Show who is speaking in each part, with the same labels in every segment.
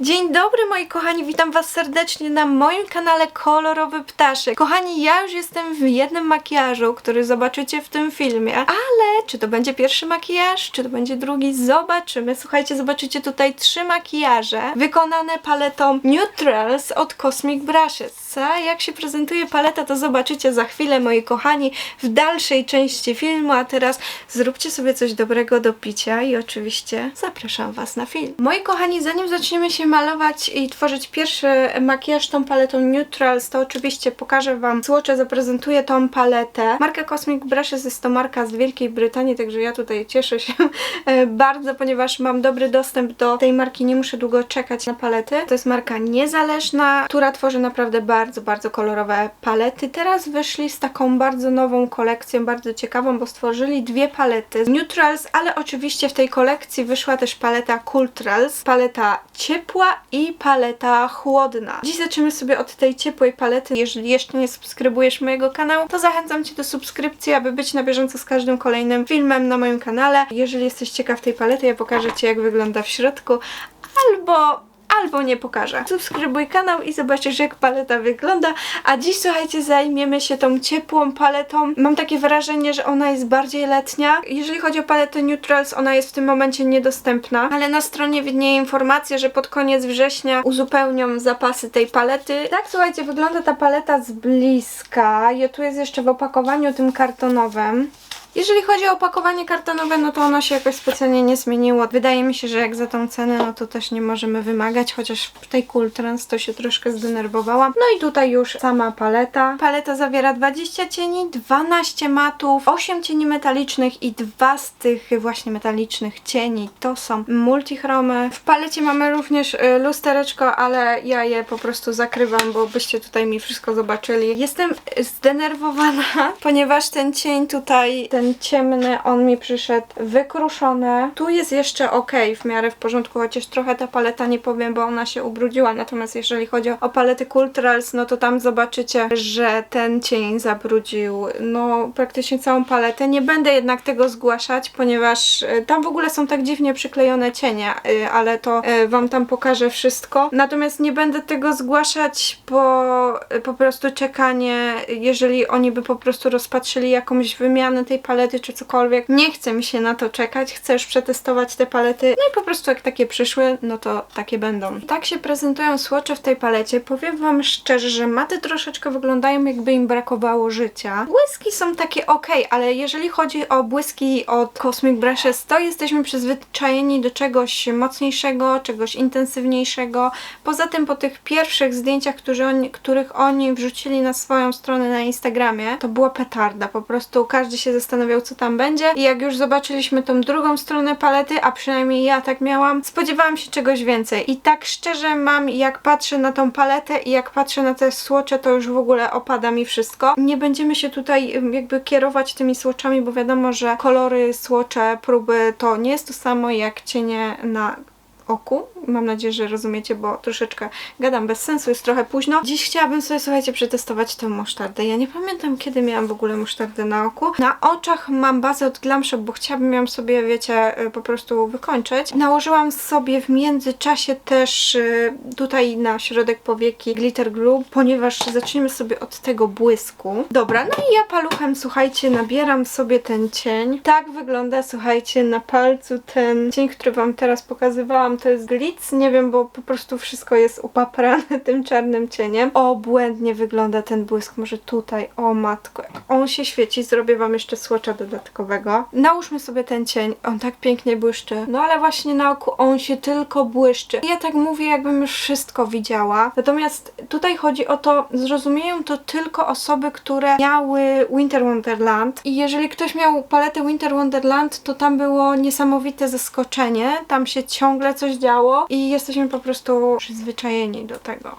Speaker 1: Dzień dobry moi kochani, witam was serdecznie na moim kanale Kolorowy Ptaszek. Kochani, ja już jestem w jednym makijażu, który zobaczycie w tym filmie, ale czy to będzie pierwszy makijaż, czy to będzie drugi, zobaczymy. Słuchajcie, zobaczycie tutaj trzy makijaże wykonane paletą Neutrals od Cosmic Brushes. A jak się prezentuje paleta, to zobaczycie za chwilę moi kochani w dalszej części filmu, a teraz zróbcie sobie coś dobrego do picia i oczywiście zapraszam was na film. Moi kochani, zanim zaczniemy się malować i tworzyć pierwszy makijaż tą paletą Neutrals, to oczywiście pokażę Wam słocze, zaprezentuję tą paletę. Marka Cosmic Brushes jest to marka z Wielkiej Brytanii, także ja tutaj cieszę się e, bardzo, ponieważ mam dobry dostęp do tej marki, nie muszę długo czekać na palety. To jest marka niezależna, która tworzy naprawdę bardzo, bardzo kolorowe palety. Teraz wyszli z taką bardzo nową kolekcją, bardzo ciekawą, bo stworzyli dwie palety Neutrals, ale oczywiście w tej kolekcji wyszła też paleta Cultrals, paleta ciepła i paleta chłodna. Dziś zaczniemy sobie od tej ciepłej palety. Jeżeli jeszcze nie subskrybujesz mojego kanału, to zachęcam Cię do subskrypcji, aby być na bieżąco z każdym kolejnym filmem na moim kanale. Jeżeli jesteś ciekaw tej palety, ja pokażę Ci jak wygląda w środku, albo albo nie pokażę. Subskrybuj kanał i zobaczysz jak paleta wygląda. A dziś słuchajcie, zajmiemy się tą ciepłą paletą. Mam takie wrażenie, że ona jest bardziej letnia. Jeżeli chodzi o paletę Neutrals, ona jest w tym momencie niedostępna, ale na stronie widnieje informacja, że pod koniec września uzupełnią zapasy tej palety. Tak słuchajcie, wygląda ta paleta z bliska. Ja tu jest jeszcze w opakowaniu tym kartonowym. Jeżeli chodzi o opakowanie kartonowe, no to ono się jakoś specjalnie nie zmieniło. Wydaje mi się, że jak za tą cenę, no to też nie możemy wymagać, chociaż w tej Cooltrans to się troszkę zdenerwowałam. No i tutaj już sama paleta. Paleta zawiera 20 cieni, 12 matów, 8 cieni metalicznych i dwa z tych właśnie metalicznych cieni to są multichromy. W palecie mamy również y, lustereczko, ale ja je po prostu zakrywam, bo byście tutaj mi wszystko zobaczyli. Jestem zdenerwowana, ponieważ ten cień tutaj, ciemny, on mi przyszedł wykruszony. Tu jest jeszcze ok, w miarę w porządku, chociaż trochę ta paleta nie powiem, bo ona się ubrudziła. Natomiast jeżeli chodzi o palety Culturals, no to tam zobaczycie, że ten cień zabrudził no praktycznie całą paletę. Nie będę jednak tego zgłaszać, ponieważ y, tam w ogóle są tak dziwnie przyklejone cienie, y, ale to y, wam tam pokażę wszystko. Natomiast nie będę tego zgłaszać, bo po prostu czekanie, jeżeli oni by po prostu rozpatrzyli jakąś wymianę tej palety czy cokolwiek, nie chce mi się na to czekać, chcę już przetestować te palety, no i po prostu jak takie przyszły, no to takie będą. Tak się prezentują słocze w tej palecie. Powiem wam szczerze, że maty troszeczkę wyglądają jakby im brakowało życia. Błyski są takie ok, ale jeżeli chodzi o błyski od Cosmic Brushes, to jesteśmy przyzwyczajeni do czegoś mocniejszego, czegoś intensywniejszego. Poza tym po tych pierwszych zdjęciach, oni, których oni wrzucili na swoją stronę na Instagramie, to była petarda. Po prostu każdy się zastanawiał, co tam będzie. I jak już zobaczyliśmy tą drugą stronę palety, a przynajmniej ja tak miałam, spodziewałam się czegoś więcej. I tak szczerze mam, jak patrzę na tą paletę i jak patrzę na te słocze, to już w ogóle opada mi wszystko. Nie będziemy się tutaj jakby kierować tymi słoczami, bo wiadomo, że kolory, słocze, próby to nie jest to samo jak cienie na oku. Mam nadzieję, że rozumiecie, bo troszeczkę gadam bez sensu, jest trochę późno. Dziś chciałabym sobie, słuchajcie, przetestować tę musztardę. Ja nie pamiętam, kiedy miałam w ogóle musztardę na oku. Na oczach mam bazę od Glam Shop, bo chciałabym ją sobie, wiecie, y, po prostu wykończyć. Nałożyłam sobie w międzyczasie też y, tutaj na środek powieki glitter glue, ponieważ zaczniemy sobie od tego błysku. Dobra, no i ja paluchem, słuchajcie, nabieram sobie ten cień. Tak wygląda, słuchajcie, na palcu ten cień, który wam teraz pokazywałam, to jest glitz, nie wiem, bo po prostu wszystko jest upaprane tym czarnym cieniem. Obłędnie wygląda ten błysk, może tutaj, o matko, on się świeci, zrobię wam jeszcze słocza dodatkowego. Nałóżmy sobie ten cień, on tak pięknie błyszczy, no ale właśnie na oku on się tylko błyszczy. Ja tak mówię, jakbym już wszystko widziała, natomiast tutaj chodzi o to, zrozumieją to tylko osoby, które miały Winter Wonderland i jeżeli ktoś miał paletę Winter Wonderland, to tam było niesamowite zaskoczenie, tam się ciągle coś działo i jesteśmy po prostu przyzwyczajeni do tego.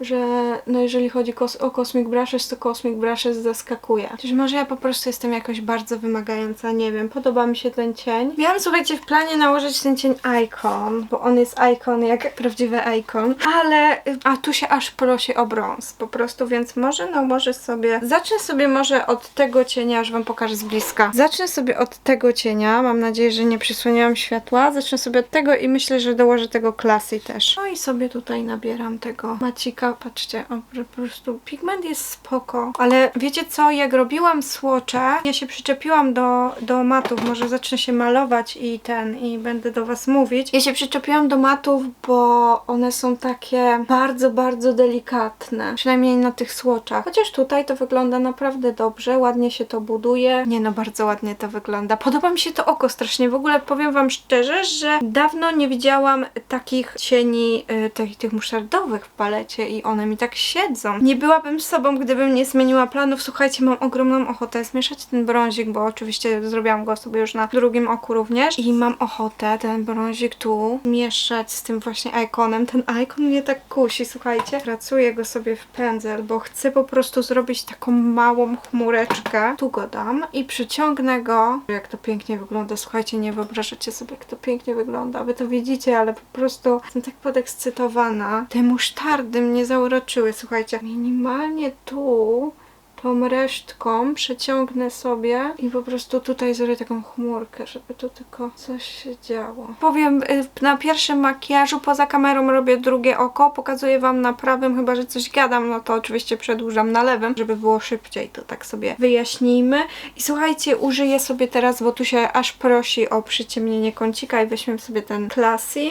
Speaker 1: Że no jeżeli chodzi kos- o Cosmic Brushes, to Cosmic Brushes zaskakuje. Chociaż może ja po prostu jestem jakoś bardzo wymagająca, nie wiem, podoba mi się ten cień. Miałam, słuchajcie, w planie nałożyć ten cień Icon, bo on jest Icon jak prawdziwy Icon, ale, a tu się aż prosi o brąz po prostu, więc może nałożę sobie, zacznę sobie może od tego cienia, aż wam pokażę z bliska. Zacznę sobie od tego cienia, mam nadzieję, że nie przysłoniłam światła, zacznę sobie od tego i myślę, że dołożę tego klasy też. No i sobie tutaj nabieram tego macika, patrzcie, o, że po prostu pigment jest spoko, ale wiecie co, jak robiłam słocze, ja się przyczepiłam do, do matów, może zacznę się malować i ten, i będę do was mówić. Ja się przyczepiłam do matów, bo one są takie bardzo, bardzo delikatne, przynajmniej na tych słoczach. Chociaż tutaj to wygląda naprawdę dobrze, ładnie się to buduje. Nie no, bardzo ładnie to wygląda. Podoba mi się to oko strasznie. W ogóle powiem wam szczerze, że dawno nie widziałam takich cieni, y, tych, tych musztardowych w palecie i one mi tak siedzą. Nie byłabym sobą, gdybym nie zmieniła planów. Słuchajcie, mam ogromną ochotę zmieszać ten brązik, bo oczywiście zrobiłam go sobie już na drugim oku również i mam ochotę ten brązik tu mieszać z tym właśnie ikonem. Ten ikon mnie tak kusi, słuchajcie. Pracuję go sobie w pędzel, bo chcę po prostu zrobić taką małą chmureczkę. Tu go dam i przyciągnę go. Jak to pięknie wygląda, słuchajcie, nie wyobrażacie sobie, jak to pięknie wygląda. Wy to widzicie, ale po prostu jestem tak podekscytowana. Te musztardy mnie zauroczyły, słuchajcie. Minimalnie tu tą resztką przeciągnę sobie i po prostu tutaj zrobię taką chmurkę, żeby tu tylko coś się działo. Powiem, y, na pierwszym makijażu poza kamerą robię drugie oko, pokazuję wam na prawym, chyba że coś gadam, no to oczywiście przedłużam na lewym, żeby było szybciej, to tak sobie wyjaśnijmy. I słuchajcie, użyję sobie teraz, bo tu się aż prosi o przyciemnienie kącika i weźmiemy sobie ten Classy.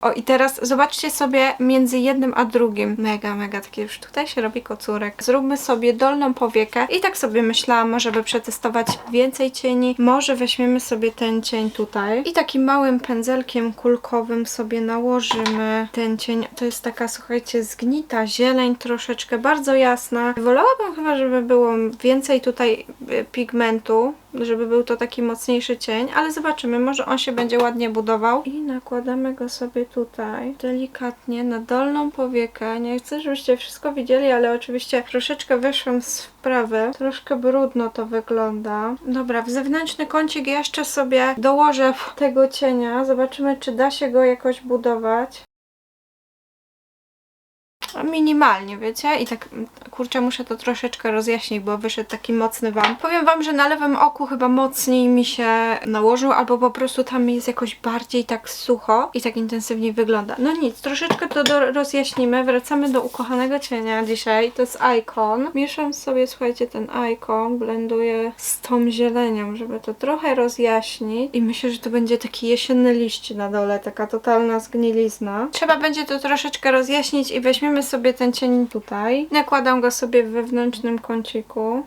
Speaker 1: O i teraz zobaczcie sobie między jednym a drugim. Mega, mega takie już tutaj się robi kocurek. Zróbmy sobie dolną powiekę i tak sobie myślałam, żeby przetestować więcej cieni. Może weźmiemy sobie ten cień tutaj i takim małym pędzelkiem kulkowym sobie nałożymy ten cień. To jest taka, słuchajcie, zgnita zieleń troszeczkę, bardzo jasna. Wolałabym chyba, żeby było więcej tutaj y, pigmentu, żeby był to taki mocniejszy cień, ale zobaczymy, może on się będzie ładnie budował. I nakładamy go sobie tutaj delikatnie na dolną powiekę. Nie chcę, żebyście wszystko widzieli, ale oczywiście troszeczkę wyszłam z wprawy. Troszkę brudno to wygląda. Dobra, w zewnętrzny kącik jeszcze sobie dołożę tego cienia. Zobaczymy, czy da się go jakoś budować. Minimalnie, wiecie? I tak, kurczę, muszę to troszeczkę rozjaśnić, bo wyszedł taki mocny wam. Powiem wam, że na lewym oku chyba mocniej mi się nałożył, albo po prostu tam jest jakoś bardziej tak sucho i tak intensywniej wygląda. No nic, troszeczkę to do, rozjaśnimy. Wracamy do ukochanego cienia dzisiaj. To jest Icon. Mieszam sobie, słuchajcie, ten Icon, blenduję z tą zielenią, żeby to trochę rozjaśnić. I myślę, że to będzie taki jesienny liść na dole, taka totalna zgnilizna. Trzeba będzie to troszeczkę rozjaśnić i weźmiemy sobie ten cień tutaj. Nakładam go sobie w wewnętrznym kąciku.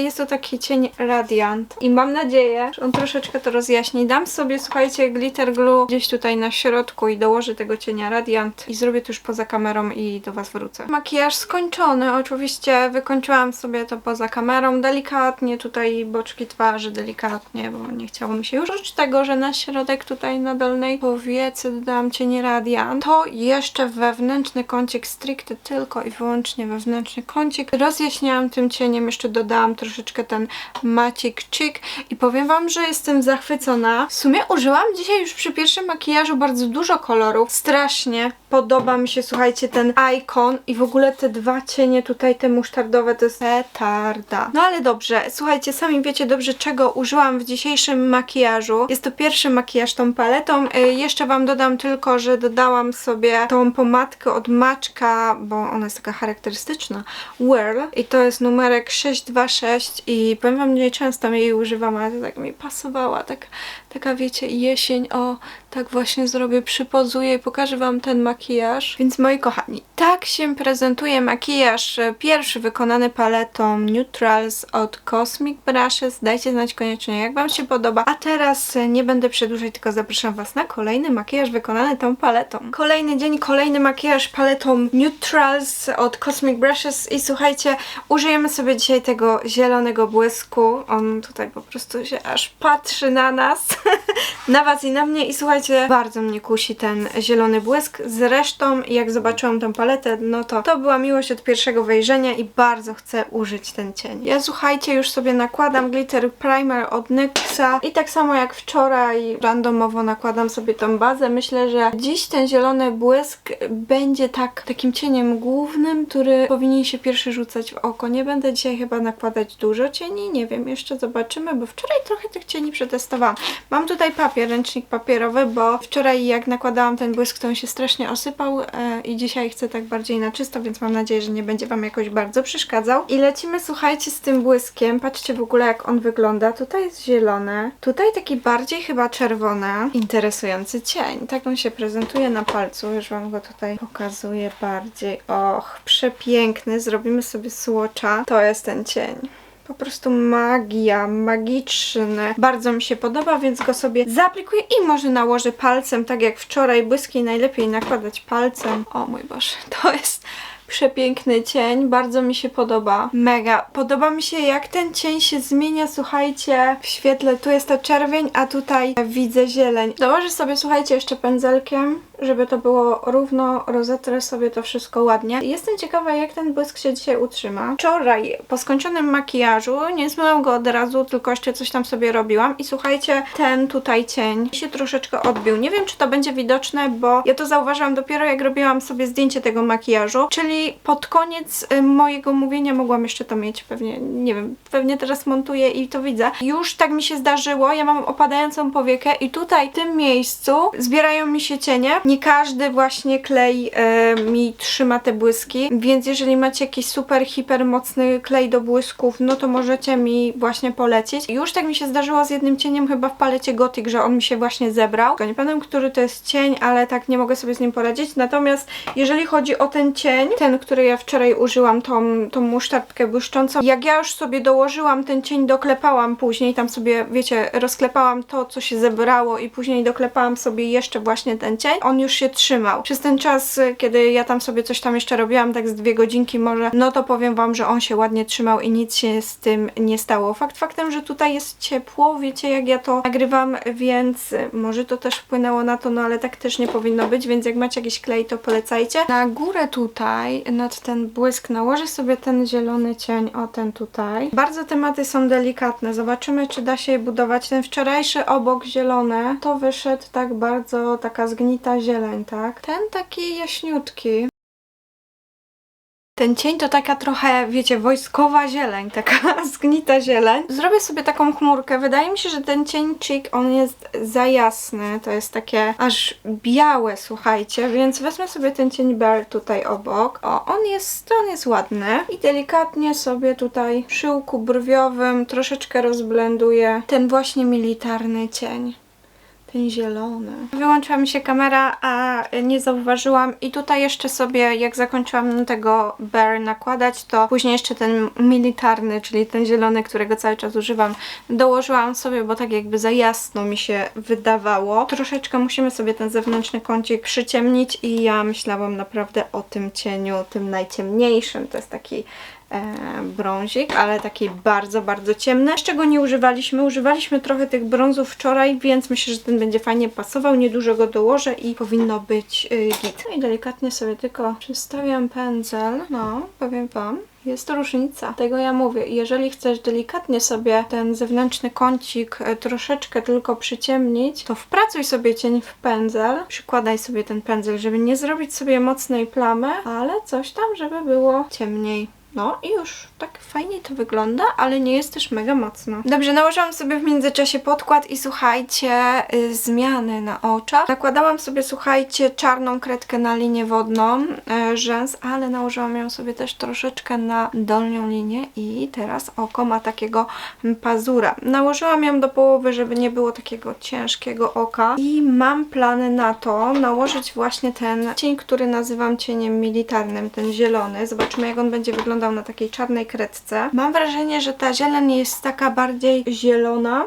Speaker 1: Jest to taki cień Radiant i mam nadzieję, że on troszeczkę to rozjaśni. Dam sobie, słuchajcie, glitter glue gdzieś tutaj na środku i dołożę tego cienia Radiant i zrobię to już poza kamerą i do Was wrócę. Makijaż skończony, oczywiście wykończyłam sobie to poza kamerą, delikatnie tutaj boczki twarzy, delikatnie, bo nie chciało mi się już. Oprócz tego, że na środek tutaj na dolnej powiece dodałam cień Radiant, to jeszcze wewnętrzny kącik, stricte tylko i wyłącznie wewnętrzny kącik. Rozjaśniałam tym cieniem, jeszcze dodałam troszeczkę ten macik chick i powiem wam, że jestem zachwycona. W sumie użyłam dzisiaj już przy pierwszym makijażu bardzo dużo kolorów. Strasznie podoba mi się, słuchajcie, ten icon i w ogóle te dwa cienie tutaj, te musztardowe, to jest petarda. No ale dobrze, słuchajcie, sami wiecie dobrze, czego użyłam w dzisiejszym makijażu. Jest to pierwszy makijaż tą paletą. Y, jeszcze wam dodam tylko, że dodałam sobie tą pomadkę od Maczka, bo ona jest taka charakterystyczna, Whirl i to jest numerek 626 i powiem wam, nie często jej używam, ale to tak mi pasowała, tak, taka wiecie, jesień, o, tak właśnie zrobię, przypozuję i pokażę wam ten makijaż. Więc moi kochani, tak się prezentuje makijaż e, pierwszy wykonany paletą Neutrals od Cosmic Brushes. Dajcie znać koniecznie, jak wam się podoba. A teraz e, nie będę przedłużać, tylko zapraszam was na kolejny makijaż wykonany tą paletą. Kolejny dzień, kolejny makijaż paletą Neutrals od Cosmic Brushes i słuchajcie, użyjemy sobie dzisiaj tego zielonego błysku. On tutaj po prostu się aż patrzy na nas. na was i na mnie i słuchajcie, bardzo mnie kusi ten zielony błysk. Zresztą jak zobaczyłam tą paletę, no to to była miłość od pierwszego wejrzenia i bardzo chcę użyć ten cień. Ja słuchajcie, już sobie nakładam glitter primer od NYXa i tak samo jak wczoraj randomowo nakładam sobie tą bazę. Myślę, że dziś ten zielony błysk będzie tak takim cieniem głównym, który powinien się pierwszy rzucać w oko. Nie będę dzisiaj chyba nakładać dużo cieni, nie wiem, jeszcze zobaczymy, bo wczoraj trochę tych cieni przetestowałam. Mam tutaj papier, ręcznik papierowy, bo wczoraj jak nakładałam ten błysk, to on się strasznie osypał e, i dzisiaj chcę tak bardziej na czysto, więc mam nadzieję, że nie będzie Wam jakoś bardzo przeszkadzał. I lecimy, słuchajcie, z tym błyskiem. Patrzcie w ogóle, jak on wygląda. Tutaj jest zielone, tutaj taki bardziej chyba czerwony. Interesujący cień. Tak on się prezentuje na palcu. Już Wam go tutaj pokazuję bardziej. Och, przepiękny. Zrobimy sobie słocza. To jest ten cień. Po prostu magia, magiczny. Bardzo mi się podoba, więc go sobie zaaplikuję i może nałożę palcem, tak jak wczoraj. Błyski najlepiej nakładać palcem. O mój Boże, to jest przepiękny cień, bardzo mi się podoba. Mega. Podoba mi się jak ten cień się zmienia, słuchajcie, w świetle. Tu jest ta czerwień, a tutaj widzę zieleń. Dołożę sobie, słuchajcie, jeszcze pędzelkiem, żeby to było równo, rozetrę sobie to wszystko ładnie. Jestem ciekawa, jak ten błysk się dzisiaj utrzyma. Wczoraj, po skończonym makijażu, nie zmyłam go od razu, tylko jeszcze coś tam sobie robiłam i słuchajcie, ten tutaj cień się troszeczkę odbił. Nie wiem, czy to będzie widoczne, bo ja to zauważyłam dopiero, jak robiłam sobie zdjęcie tego makijażu, czyli pod koniec y, mojego mówienia mogłam jeszcze to mieć, pewnie, nie wiem, pewnie teraz montuję i to widzę. Już tak mi się zdarzyło, ja mam opadającą powiekę i tutaj, w tym miejscu zbierają mi się cienie. Nie każdy właśnie klej e, mi trzyma te błyski, więc jeżeli macie jakiś super, hiper mocny klej do błysków, no to możecie mi właśnie polecić. Już tak mi się zdarzyło z jednym cieniem chyba w palecie Gothic, że on mi się właśnie zebrał. Nie pamiętam, który to jest cień, ale tak nie mogę sobie z nim poradzić. Natomiast jeżeli chodzi o ten cień, ten, który ja wczoraj użyłam, tą, tą musztardkę błyszczącą, jak ja już sobie dołożyłam ten cień, doklepałam później, tam sobie, wiecie, rozklepałam to, co się zebrało i później doklepałam sobie jeszcze właśnie ten cień, on już się trzymał. Przez ten czas, y, kiedy ja tam sobie coś tam jeszcze robiłam, tak z dwie godzinki może, no to powiem Wam, że on się ładnie trzymał i nic się z tym nie stało. Fakt faktem, że tutaj jest ciepło, wiecie jak ja to nagrywam, więc y, może to też wpłynęło na to, no ale tak też nie powinno być, więc jak macie jakiś klej, to polecajcie. Na górę tutaj, nad ten błysk, nałożę sobie ten zielony cień, o ten tutaj. Bardzo tematy są delikatne, zobaczymy czy da się je budować. Ten wczorajszy obok zielony, to wyszedł tak bardzo taka zgnita zieleń, tak? Ten taki jaśniutki. Ten cień to taka trochę, wiecie, wojskowa zieleń, taka zgnita zieleń. Zrobię sobie taką chmurkę. Wydaje mi się, że ten cień chick, on jest za jasny. To jest takie aż białe, słuchajcie, więc wezmę sobie ten cień Bear tutaj obok. O, on jest, on jest ładny. I delikatnie sobie tutaj przy łuku brwiowym troszeczkę rozblenduję ten właśnie militarny cień ten zielony. Wyłączyła mi się kamera, a nie zauważyłam i tutaj jeszcze sobie, jak zakończyłam tego Bear nakładać, to później jeszcze ten militarny, czyli ten zielony, którego cały czas używam, dołożyłam sobie, bo tak jakby za jasno mi się wydawało. Troszeczkę musimy sobie ten zewnętrzny kącik przyciemnić i ja myślałam naprawdę o tym cieniu, tym najciemniejszym. To jest taki brązik, ale taki bardzo, bardzo ciemny. Z czego nie używaliśmy? Używaliśmy trochę tych brązów wczoraj, więc myślę, że ten będzie fajnie pasował. Niedużo go dołożę i powinno być y, git. No i delikatnie sobie tylko przystawiam pędzel. No, powiem Wam, jest to różnica. Tego ja mówię. Jeżeli chcesz delikatnie sobie ten zewnętrzny kącik e, troszeczkę tylko przyciemnić, to wpracuj sobie cień w pędzel. Przykładaj sobie ten pędzel, żeby nie zrobić sobie mocnej plamy, ale coś tam, żeby było ciemniej. No i już tak fajnie to wygląda, ale nie jest też mega mocno. Dobrze, nałożyłam sobie w międzyczasie podkład i słuchajcie, y, zmiany na oczach. Nakładałam sobie, słuchajcie, czarną kredkę na linię wodną, y, rzęs, ale nałożyłam ją sobie też troszeczkę na dolnią linię i teraz oko ma takiego pazura. Nałożyłam ją do połowy, żeby nie było takiego ciężkiego oka i mam plany na to nałożyć właśnie ten cień, który nazywam cieniem militarnym, ten zielony. Zobaczymy jak on będzie wyglądał na takiej czarnej kredce. Mam wrażenie, że ta zieleń jest taka bardziej zielona,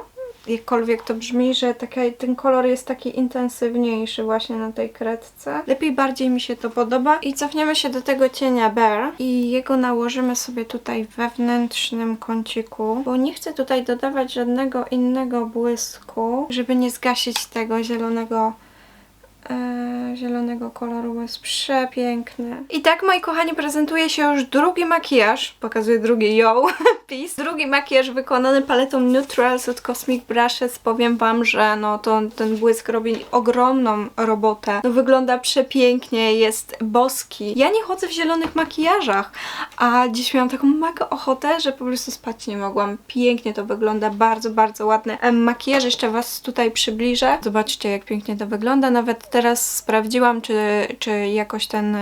Speaker 1: jakkolwiek to brzmi, że taka, ten kolor jest taki intensywniejszy właśnie na tej kredce. Lepiej, bardziej mi się to podoba. I cofniemy się do tego cienia Bear i jego nałożymy sobie tutaj w wewnętrznym kąciku, bo nie chcę tutaj dodawać żadnego innego błysku, żeby nie zgasić tego zielonego e, zielonego koloru, jest przepiękny. I tak, moi kochani, prezentuje się już drugi makijaż. Pokazuję drugi, yo, peace. Drugi makijaż wykonany paletą Neutrals od Cosmic Brushes. Powiem wam, że no to ten błysk robi ogromną robotę. No wygląda przepięknie, jest boski. Ja nie chodzę w zielonych makijażach, a dziś miałam taką mega ochotę, że po prostu spać nie mogłam. Pięknie to wygląda, bardzo, bardzo ładny makijaż. Jeszcze was tutaj przybliżę. Zobaczcie, jak pięknie to wygląda. Nawet teraz sprawdziłam, czy, czy jakoś ten,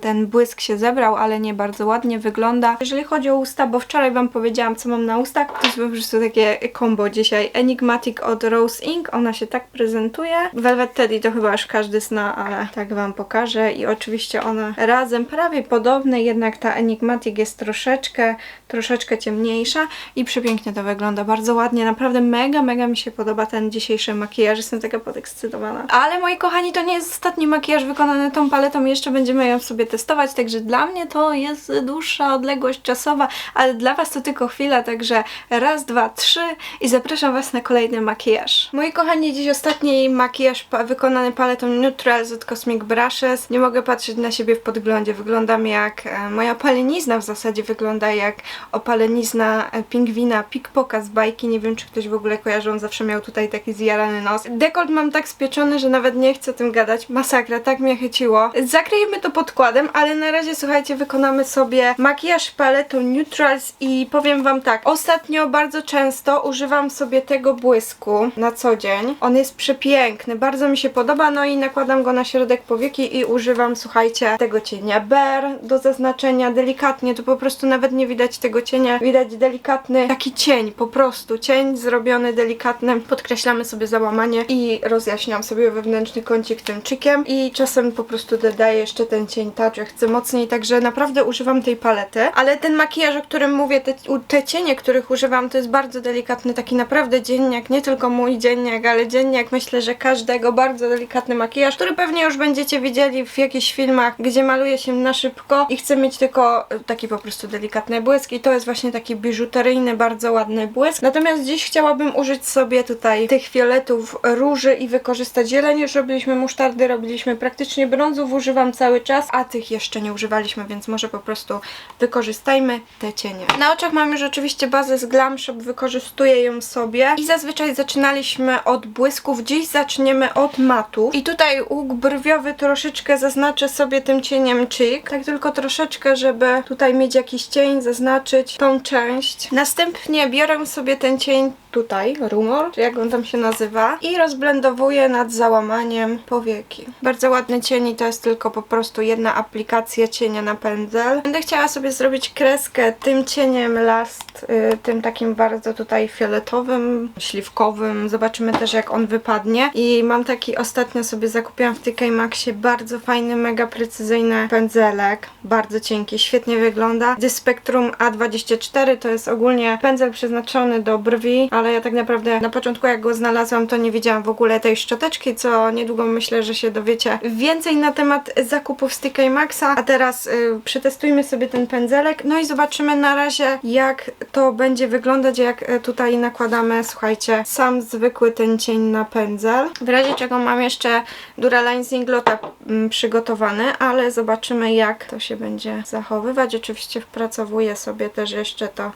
Speaker 1: ten błysk się zebrał, ale nie bardzo ładnie wygląda. Jeżeli chodzi o usta, bo wczoraj wam powiedziałam, co mam na ustach, to jest po prostu takie combo dzisiaj. Enigmatic od Rose Ink, ona się tak prezentuje. Velvet Teddy to chyba już każdy zna, ale tak wam pokażę. I oczywiście one razem prawie podobne, jednak ta Enigmatic jest troszeczkę, troszeczkę ciemniejsza i przepięknie to wygląda, bardzo ładnie, naprawdę mega, mega mi się podoba ten dzisiejszy makijaż, jestem taka podekscytowana. Ale moi kochani, to nie jest ostatni makijaż wykonany tą paletą, jeszcze będziemy ją sobie testować, także dla mnie to jest dłuższa odległość czasowa, ale dla Was to tylko chwila, także raz, dwa, trzy i zapraszam Was na kolejny makijaż. Moi kochani, dziś ostatni makijaż pa- wykonany paletą Neutrals od Cosmic Brushes. Nie mogę patrzeć na siebie w podglądzie, wyglądam jak e, moja palenizna w zasadzie wygląda jak opalenizna e, pingwina Pickpoka z bajki, nie wiem czy ktoś w ogóle kojarzy, on zawsze miał tutaj taki zjarany nos. Dekolt mam tak spieczony, że nawet nie chcę o tym gadać, masakra, tak mnie chyciło. Zakryjemy to podkładem, ale na razie słuchajcie, wykonamy sobie makijaż paletą Neutrals i powiem wam tak, ostatnio bardzo często używam sobie tego błysku na co dzień. On jest przepiękny, bardzo mi się podoba, no i nakładam go na środek powieki i używam, słuchajcie, tego cienia Bear do zaznaczenia. Delikatnie, tu po prostu nawet nie widać tego cienia, widać delikatny taki cień, po prostu cień zrobiony delikatnym, podkreślamy sobie załamanie i rozjaśniam sobie wewnętrzny kącik tym czykiem i czasem po prostu dodaję jeszcze ten cień touch, jak chcę mocniej, także naprawdę używam tej palety, ale ten makijaż, o którym mówię, te, te cienie, których używam, to jest bardzo delikatny, taki naprawdę dzienniak, nie tylko mój dzienniak, ale dzienniak myślę, że każdego, bardzo delikatny makijaż, który pewnie już będziecie widzieli w jakichś filmach, gdzie maluje się na szybko i chcę mieć tylko e, taki po prostu delikatny błysk i to jest właśnie taki biżuteryjny, bardzo ładny błysk. Natomiast dziś chciałabym użyć sobie tutaj tych fioletów róży i wykorzystać zieleń. Już musztardy, robiliśmy praktycznie brązów, używam cały czas, a tych jeszcze nie używaliśmy, więc może po prostu wykorzystajmy te cienie. Na oczach mam już oczywiście bazę z Glam Shop, wykorzystuję ją sobie i zazwyczaj zaczynaliśmy od błysków, dziś zaczniemy od matów. I tutaj łuk brwiowy troszeczkę zaznaczę sobie tym cieniem cheek, tak tylko troszeczkę, żeby tutaj mieć jakiś cień, zaznaczyć tą część. Następnie biorę sobie ten cień tutaj, rumor, czy jak on tam się nazywa i rozblendowuję nad załamaniem powieki. Bardzo ładny cień i to jest tylko po prostu jedna aplikacja cienia na pędzel. Będę chciała sobie zrobić kreskę tym cieniem last, y, tym takim bardzo tutaj fioletowym, śliwkowym. Zobaczymy też jak on wypadnie. I mam taki ostatnio sobie zakupiłam w TK Maxie bardzo fajny, mega precyzyjny pędzelek. Bardzo cienki, świetnie wygląda. The Spectrum A24 to jest ogólnie pędzel przeznaczony do brwi, ale ja tak naprawdę na początku jak go znalazłam, to nie wiedziałam w ogóle tej szczoteczki, co niedługo myślę, że się dowiecie więcej na temat zakupów z TK Maxa. A teraz y, przetestujmy sobie ten pędzelek, no i zobaczymy na razie jak to będzie wyglądać, jak y, tutaj nakładamy, słuchajcie, sam zwykły ten cień na pędzel. W razie czego mam jeszcze Duraline Zinglota mm, przygotowany, ale zobaczymy jak to się będzie zachowywać. Oczywiście wpracowuję sobie też jeszcze to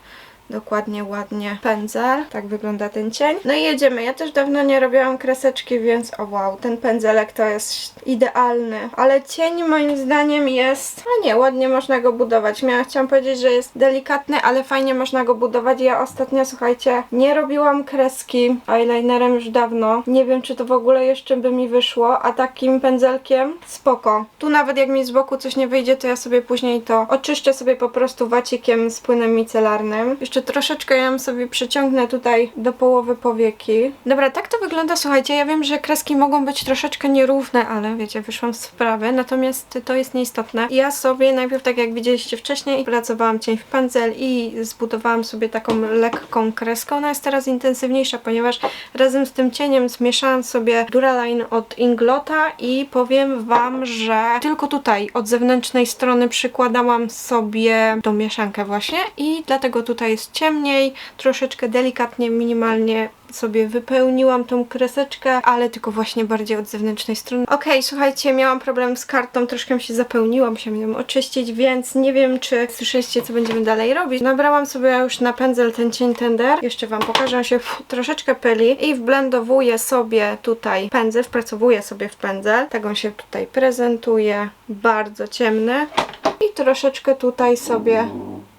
Speaker 1: dokładnie, ładnie pędzel. Tak wygląda ten cień. No i jedziemy. Ja też dawno nie robiłam kreseczki, więc o wow, ten pędzelek to jest idealny. Ale cień moim zdaniem jest... A nie, ładnie można go budować. Miałam, chciałam powiedzieć, że jest delikatny, ale fajnie można go budować. Ja ostatnio, słuchajcie, nie robiłam kreski eyelinerem już dawno. Nie wiem, czy to w ogóle jeszcze by mi wyszło, a takim pędzelkiem spoko. Tu nawet jak mi z boku coś nie wyjdzie, to ja sobie później to oczyszczę sobie po prostu wacikiem z płynem micelarnym. Jeszcze Jeszcze troszeczkę ją sobie przyciągnę tutaj do połowy powieki. Dobra, tak to wygląda, słuchajcie, ja wiem, że kreski mogą być troszeczkę nierówne, ale wiecie, wyszłam z sprawy, natomiast to jest nieistotne. Ja sobie najpierw, tak jak widzieliście wcześniej, pracowałam cień w pędzel i zbudowałam sobie taką lekką kreskę. Ona jest teraz intensywniejsza, ponieważ razem z tym cieniem zmieszałam sobie Duraline od Inglota i powiem Wam, że tylko tutaj od zewnętrznej strony przykładałam sobie tą mieszankę właśnie i dlatego tutaj jest ciemniej, troszeczkę delikatnie, minimalnie sobie wypełniłam tą kreseczkę, ale tylko właśnie bardziej od zewnętrznej strony. Okej, słuchajcie, miałam problem z kartą, troszkę się zapełniłam, musiałam ją oczyścić, więc nie wiem, czy słyszeliście, co będziemy dalej robić. Nabrałam sobie już na pędzel ten cień tender. Jeszcze Wam pokażę, on się troszeczkę pyli i wblendowuję sobie tutaj pędzel, wpracowuję sobie w pędzel. Tak on się tutaj prezentuje, bardzo ciemny. I troszeczkę tutaj sobie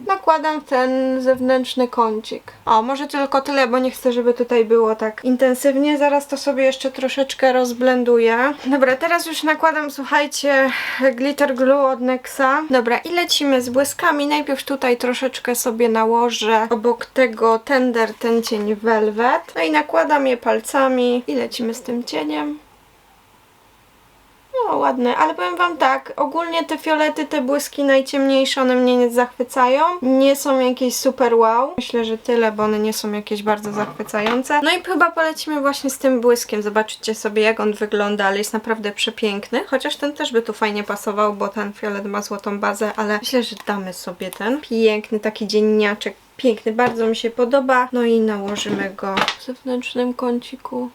Speaker 1: nakładam ten zewnętrzny kącik. O, może tylko tyle, bo nie chcę, żeby tutaj było tak intensywnie. Zaraz to sobie jeszcze troszeczkę rozblenduję. Dobra, teraz już nakładam, słuchajcie, glitter glue od Nexa. Dobra, i lecimy z błyskami. Najpierw tutaj troszeczkę sobie nałożę obok tego tender ten cień velvet. No i nakładam je palcami i lecimy z tym cieniem. No ładne, ale powiem wam tak, ogólnie te fiolety, te błyski najciemniejsze, one mnie nie zachwycają. Nie są jakieś super wow. Myślę, że tyle, bo one nie są jakieś bardzo zachwycające. No i chyba polecimy właśnie z tym błyskiem. Zobaczycie sobie jak on wygląda, ale jest naprawdę przepiękny. Chociaż ten też by tu fajnie pasował, bo ten fiolet ma złotą bazę, ale myślę, że damy sobie ten. Piękny taki dzienniaczek. Piękny, bardzo mi się podoba. No i nałożymy go w zewnętrznym kąciku.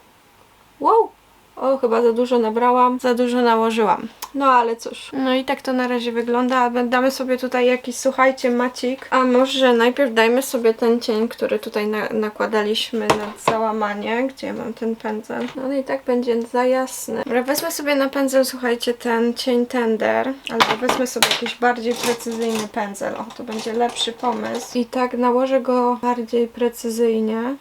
Speaker 1: Wow! O, chyba za dużo nabrałam, za dużo nałożyłam. No ale cóż. No i tak to na razie wygląda. Damy sobie tutaj jakiś, słuchajcie, macik. A może najpierw dajmy sobie ten cień, który tutaj na nakładaliśmy na załamanie. Gdzie ja mam ten pędzel? No i tak będzie za jasny. Dobra, wezmę sobie na pędzel, słuchajcie, ten cień tender. Albo wezmę sobie jakiś bardziej precyzyjny pędzel. O, to będzie lepszy pomysł. I tak nałożę go bardziej precyzyjnie.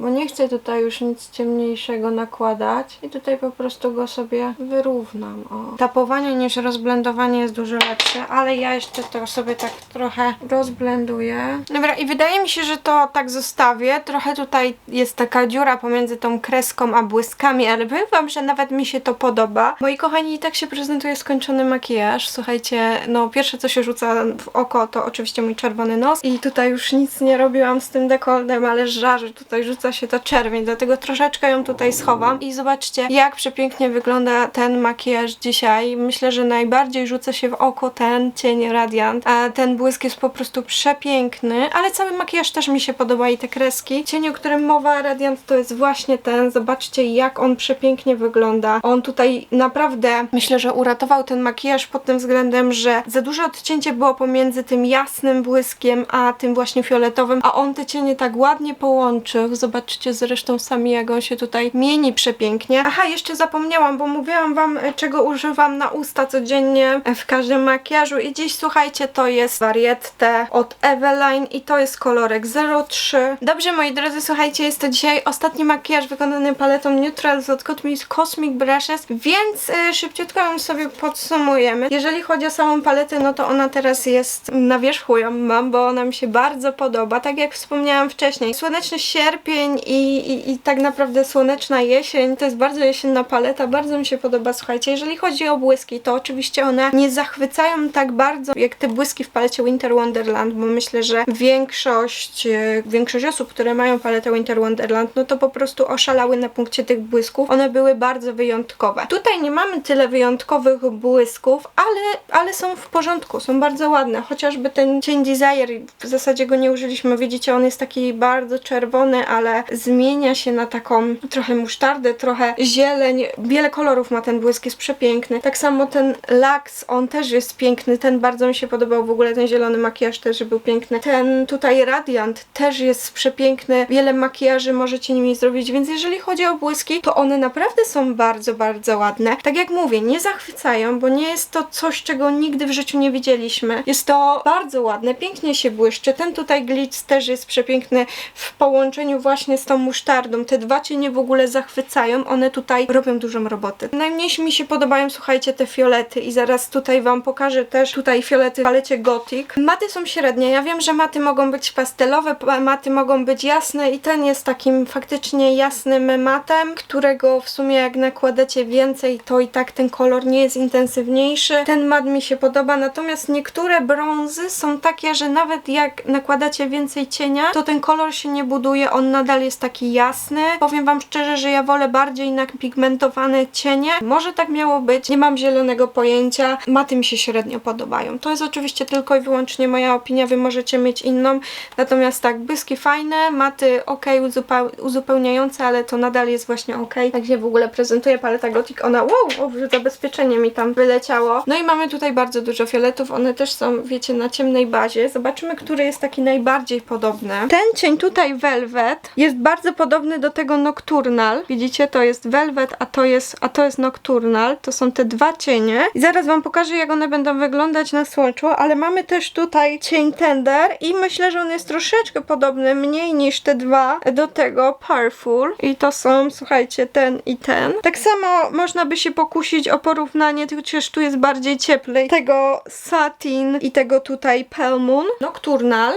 Speaker 1: Bo nie chcę tutaj już nic ciemniejszego nakładać i tutaj po prostu go sobie wyrównam. O. Tapowanie niż rozblendowanie jest dużo lepsze, ale ja jeszcze to sobie tak trochę rozblenduję. Dobra i wydaje mi się, że to tak zostawię. Trochę tutaj jest taka dziura pomiędzy tą kreską a błyskami, ale powiem wam, że nawet mi się to podoba. Moi kochani, i tak się prezentuje skończony makijaż. Słuchajcie, no pierwsze co się rzuca w oko to oczywiście mój czerwony nos i tutaj już nic nie robiłam z tym dekoltem, ale żarzy tutaj rzuca się ta czerwień, dlatego troszeczkę ją tutaj schowam i zobaczcie jak przepięknie wygląda ten makijaż dzisiaj. Myślę, że najbardziej rzuca się w oko ten cień Radiant, a ten błysk jest po prostu przepiękny, ale cały makijaż też mi się podoba i te kreski. Cień, o którym mowa Radiant to jest właśnie ten, zobaczcie jak on przepięknie wygląda. On tutaj naprawdę myślę, że uratował ten makijaż pod tym względem, że za duże odcięcie było pomiędzy tym jasnym błyskiem, a tym właśnie fioletowym, a on te cienie tak ładnie połączył. Zobaczcie zresztą sami jak on się tutaj mieni przepięknie. Aha, jeszcze zapomniałam, bo mówiłam wam e, czego używam na usta codziennie e, w każdym makijażu i dziś słuchajcie to jest Variette od Eveline i to jest kolorek 03. Dobrze moi drodzy, słuchajcie, jest to dzisiaj ostatni makijaż wykonany paletą Neutral od Cosmic Cosmic Brushes, więc y, szybciutko ją sobie podsumujemy. Jeżeli chodzi o samą paletę, no to ona teraz jest na wierzchu ją mam, bo ona mi się bardzo podoba. Tak jak wspomniałam wcześniej, słoneczny sierpień i, i, i tak naprawdę słoneczna jesień, to jest bardzo jesienna paleta, bardzo mi się podoba, słuchajcie. Jeżeli chodzi o błyski, to oczywiście one nie zachwycają tak bardzo jak te błyski w palecie Winter Wonderland, bo myślę, że większość, e, większość osób, które mają paletę Winter Wonderland, no to po prostu oszalały na punkcie tych błysków. One były bardzo wyjątkowe. Tutaj nie mamy tyle wyjątkowych błysków, ale, ale są w porządku, są bardzo ładne. Chociażby ten cień Desire, w zasadzie go nie użyliśmy, widzicie, on jest taki bardzo czerwony, ale zmienia się na taką trochę musztardę, trochę zieleń. Wiele kolorów ma ten błysk, jest przepiękny. Tak samo ten laks, on też jest piękny, ten bardzo mi się podobał, w ogóle ten zielony makijaż też był piękny. Ten tutaj Radiant też jest przepiękny, wiele makijaży możecie nimi zrobić, więc jeżeli chodzi o błyski, to one naprawdę są bardzo, bardzo ładne. Tak jak mówię, nie zachwycają, bo nie jest to coś, czego nigdy w życiu nie widzieliśmy. Jest to bardzo ładne, pięknie się błyszczy. Ten tutaj glitz też jest przepiękny w połączeniu właśnie właśnie z tą musztardą. Te dwa cienie w ogóle zachwycają, one tutaj robią dużą robotę. Najmniej mi się podobają, słuchajcie, te fiolety i zaraz tutaj wam pokażę też tutaj fiolety w palecie Gothic. Maty są średnie, ja wiem, że maty mogą być pastelowe, pa- maty mogą być jasne i ten jest takim faktycznie jasnym matem, którego w sumie jak nakładacie więcej, to i tak ten kolor nie jest intensywniejszy. Ten mat mi się podoba, natomiast niektóre brązy są takie, że nawet jak nakładacie więcej cienia, to ten kolor się nie buduje, on nadal jest taki jasny. Powiem wam szczerze, że ja wolę bardziej napigmentowane cienie. Może tak miało być, nie mam zielonego pojęcia. Maty mi się średnio podobają. To jest oczywiście tylko i wyłącznie moja opinia, wy możecie mieć inną. Natomiast tak, błyski fajne, maty ok, uzupeł- uzupełniające, ale to nadal jest właśnie ok. Tak się w ogóle prezentuje paleta Gothic. Ona, wow, zabezpieczenie mi tam wyleciało. No i mamy tutaj bardzo dużo fioletów, one też są, wiecie, na ciemnej bazie. Zobaczymy, który jest taki najbardziej podobny. Ten cień tutaj Velvet jest bardzo podobny do tego Nocturnal. Widzicie, to jest Velvet, a to jest, a to jest Nocturnal. To są te dwa cienie. I zaraz wam pokażę, jak one będą wyglądać na słońcu, ale mamy też tutaj cień Tender i myślę, że on jest troszeczkę podobny, mniej niż te dwa do tego Powerful. I to są, słuchajcie, ten i ten. Tak samo można by się pokusić o porównanie, chociaż tu jest bardziej cieplej, tego Satin i tego tutaj Pale Moon. Nocturnal.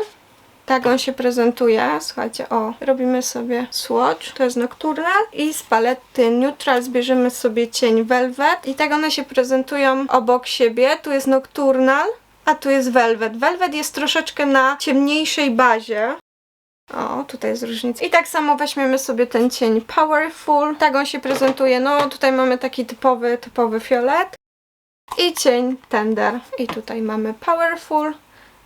Speaker 1: Tak on się prezentuje. Słuchajcie, o, robimy sobie swatch, to jest Nocturnal i z palety Neutral zbierzemy sobie cień Velvet i tak one się prezentują obok siebie. Tu jest Nocturnal, a tu jest Velvet. Velvet jest troszeczkę na ciemniejszej bazie. O, tutaj jest różnica. I tak samo weźmiemy sobie ten cień Powerful. Tak on się prezentuje. No, tutaj mamy taki typowy, typowy fiolet. I cień Tender. I tutaj mamy Powerful.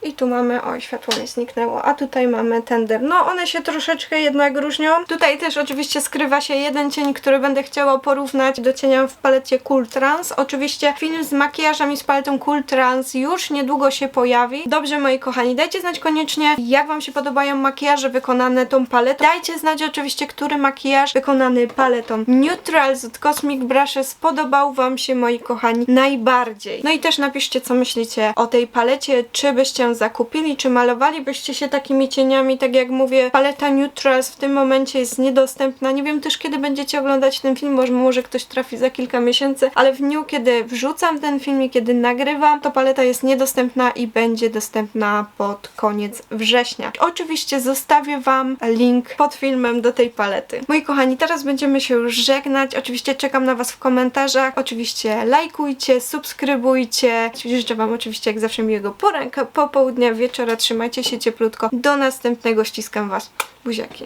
Speaker 1: I tu mamy, oj, światło mi zniknęło, a tutaj mamy tender. No, one się troszeczkę jednak różnią. Tutaj też oczywiście skrywa się jeden cień, który będę chciała porównać do cienia w palecie Cool Trans. Oczywiście film z makijażem i z paletą Cool Trans już niedługo się pojawi. Dobrze, moi kochani, dajcie znać koniecznie, jak Wam się podobają makijaże wykonane tą paletą. Dajcie znać oczywiście, który makijaż wykonany paletą Neutrals od Cosmic Brushes podobał Wam się, moi kochani, najbardziej. No i też napiszcie, co myślicie o tej palecie, czy byście zakupili, czy malowalibyście się takimi cieniami, tak jak mówię, paleta Neutrals w tym momencie jest niedostępna. Nie wiem też, kiedy będziecie oglądać ten film, może, może ktoś trafi za kilka miesięcy, ale w dniu, kiedy wrzucam ten film i kiedy nagrywam, to paleta jest niedostępna i będzie dostępna pod koniec września. Oczywiście zostawię Wam link pod filmem do tej palety. Moi kochani, teraz będziemy się już żegnać. Oczywiście czekam na Was w komentarzach. Oczywiście lajkujcie, subskrybujcie. Życzę Wam oczywiście jak zawsze miłego poranka, popołudnia, wieczora. Trzymajcie się cieplutko. Do następnego. Ściskam Was. Buziaki.